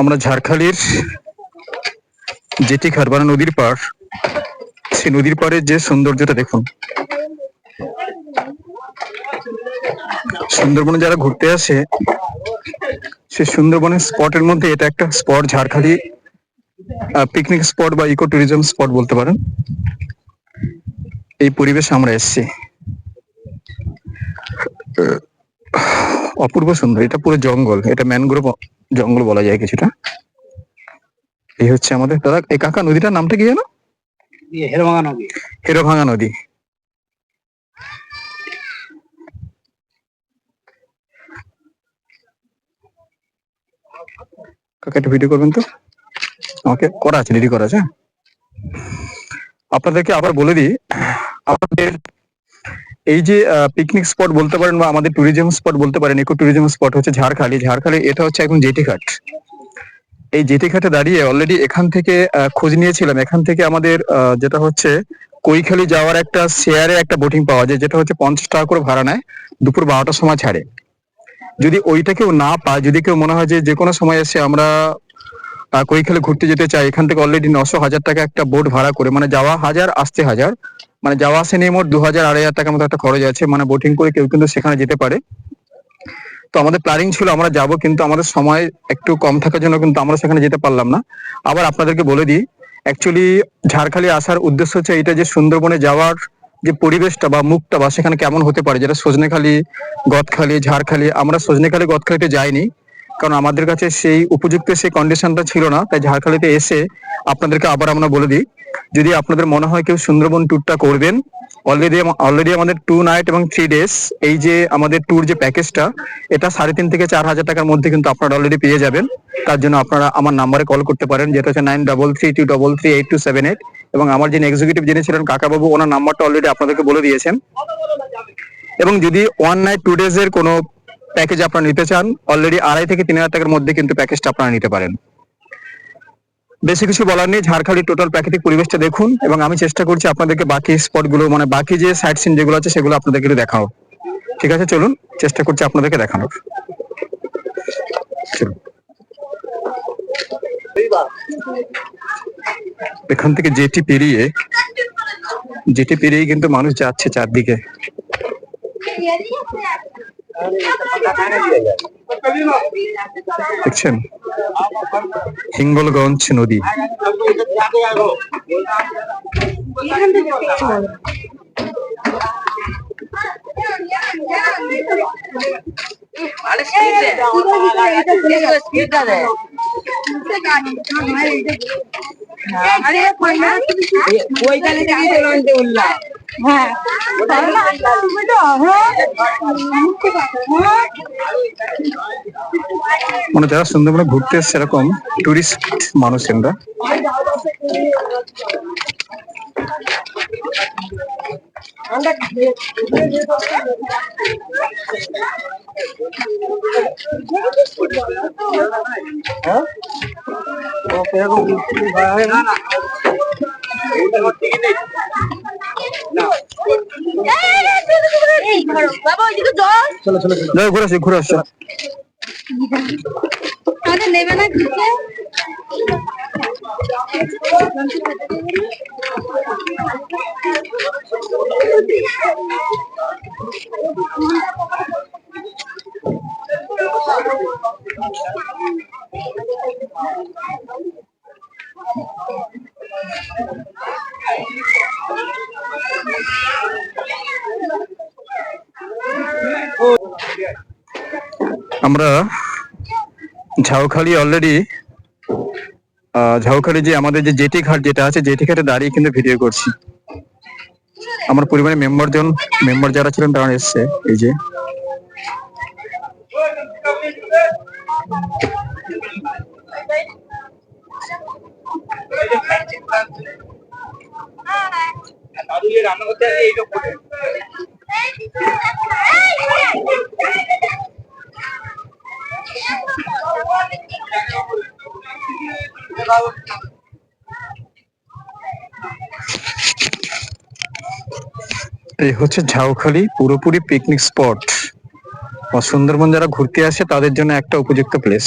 আমরা ঝাড়খালির যেটি মানে নদীর পাড়, সেই নদীর পাড়ের যে সৌন্দর্যটা দেখুন। সুন্দরবনে যারা ঘুরতে আসে সে সুন্দরবনের স্পটের মধ্যে এটা একটা স্পট, ঝাড়খালি পিকনিক স্পট বা ইকো ট্যুরিজম স্পট বলতে পারেন। এই পরিবেশ আমরা এসেছি। অপূর্ব সুন্দর, এটা পুরো জঙ্গল, এটা ম্যানগ্রোভ জঙ্গল বলা যায় কিছুটা। এই হচ্ছে আমাদের। দাদা এই কাকা নদীটার নামটা কি জানো হেরভাঙা নদী। হেরোভাঙা নদী। কাকা একটা ভিডিও করবেন তো? আমাকে করা আছে রেডি করা আছে হ্যাঁ? আপনাদেরকে আবার বলে দিই আমাদের এই যে পিকনিক স্পট বলতে পারেন বা আমাদের ট্যুরিজম স্পট বলতে পারেন ইকো ট্যুরিজম স্পট হচ্ছে ঝাড়খালি। ঝাড়খালি, এটা হচ্ছে এখন জেটি ঘাট এই জেটি ঘাটে দাঁড়িয়ে অলরেডি এখান থেকে খোঁজ নিয়েছিলাম। এখান থেকে আমাদের যেটা হচ্ছে কৈখালি যাওয়ার একটা শেয়ারে একটা বোটিং পাওয়া যায়, যেটা হচ্ছে পঞ্চাশ টাকা করে ভাড়া নেয়, দুপুর বারোটার সময় ছাড়ে। যদি ওইটা কেউ না পায়, যদি কেউ মনে হয় যে যে কোনো সময় এসে আমরা কৈখালি ঘুরতে যেতে চাই, এখান থেকে অলরেডি নশো হাজার টাকা একটা বোট ভাড়া করে মানে যাওয়া হাজার, আসতে হাজার মানে যাওয়া আসে নিয়ে মোট দু হাজার আড়াই হাজার টাকার মতো একটা খরচ আছে। মানে বোটিং করে কেউ কিন্তু সেখানে যেতে পারে। তো আমাদের প্ল্যানিং ছিল আমরা যাব, কিন্তু আমাদের সময় একটু কম থাকার জন্য কিন্তু আমরা সেখানে যেতে পারলাম না। আবার আপনাদেরকে বলে দিই অ্যাকচুয়ালি ঝাড়খালি আসার উদ্দেশ্য হচ্ছে এটা যে সুন্দরবনে যাওয়ার যে পরিবেশটা বা মুখটা বা সেখানে কেমন হতে পারে, যেটা সজনেখালি, গদখালি, ঝাড়খালি, আমরা সজনেখালি, গদখালিতে যাইনি। কারণ আমাদের কাছে সেই উপযুক্ত সেই কন্ডিশনটা ছিল না, তাই ঝাড়খালিতে এসে আপনাদেরকে আবার আমরা বলে দিই যদি আপনাদের মনে হয় কেউ সুন্দরবন ট্যুরটা করবেন অলরেডি অলরেডি আমাদের টু নাইট এবং থ্রি ডেজ এই যে আমাদের ট্যুর যে প্যাকেজটা এটা সাড়ে তিন থেকে চার হাজার টাকার মধ্যে কিন্তু আপনারা অলরেডি পেয়ে যাবেন। তার জন্য আপনারা আমার নাম্বারে কল করতে পারেন, যেটা হচ্ছে nine double three two double three eight two seven eight এবং আমার যিনি এক্সিকিউটিভ যিনি ছিলেন কাকাবাবু, ওনার নাম্বারটা অলরেডি আপনাদেরকে বলে দিয়েছেন। এবং যদি ওয়ান নাইট টু ডেজ এর কোনো প্যাকেজ আপনারা নিতে চান অলরেডি আড়াই থেকে তিন হাজার টাকার মধ্যে কিন্তু প্যাকেজটা আপনারা নিতে পারেন। বেশি কিছু বলার নেই। ঝাড়খালির টোটাল প্রাকৃতিক পরিবেশটা দেখুন এবং আমি চেষ্টা করছি আপনাদেরকে বাকি স্পটগুলো মানে বাকি যে সাইট সিন যেগুলো আছে সেগুলো আপনাদেরকে একটু দেখাও। ঠিক আছে, চলুন, চেষ্টা করছি আপনাদেরকে দেখানোর। এখান থেকে জেটি পেরিয়ে জেটি পেরিয়ে কিন্তু মানুষ যাচ্ছে চারদিকে। দেখছেন? হিঙ্গলগঞ্জ নদী। ওইখানে উঠলাম। হ্যাঁ। মানে যারা সুন্দরবনে ঘুরতে এসছে এরকম টুরিস্ট মানুষ আমরা বাবা ঘুরে আসি ঘুরে আসছি তাহলে নেবে না ঘুরতে আমরা ঝাউখালি অলরেডি ঝাউখালি যে আমাদের যে জেটি ঘাট যেটা আছে, জেটি ঘাটে দাঁড়িয়ে কিন্তু ভিডিও করছি। আমার পরিবারের মেম্বার জন মেম্বার যারা ছিলেন তারা এসছে, এই যে। রান্না করতে এইটা করে এই হচ্ছে ঝাউখালি পুরোপুরি পিকনিক স্পট সুন্দরবন যারা ঘুরতে আসে, তাদের জন্য একটা উপযুক্ত প্লেস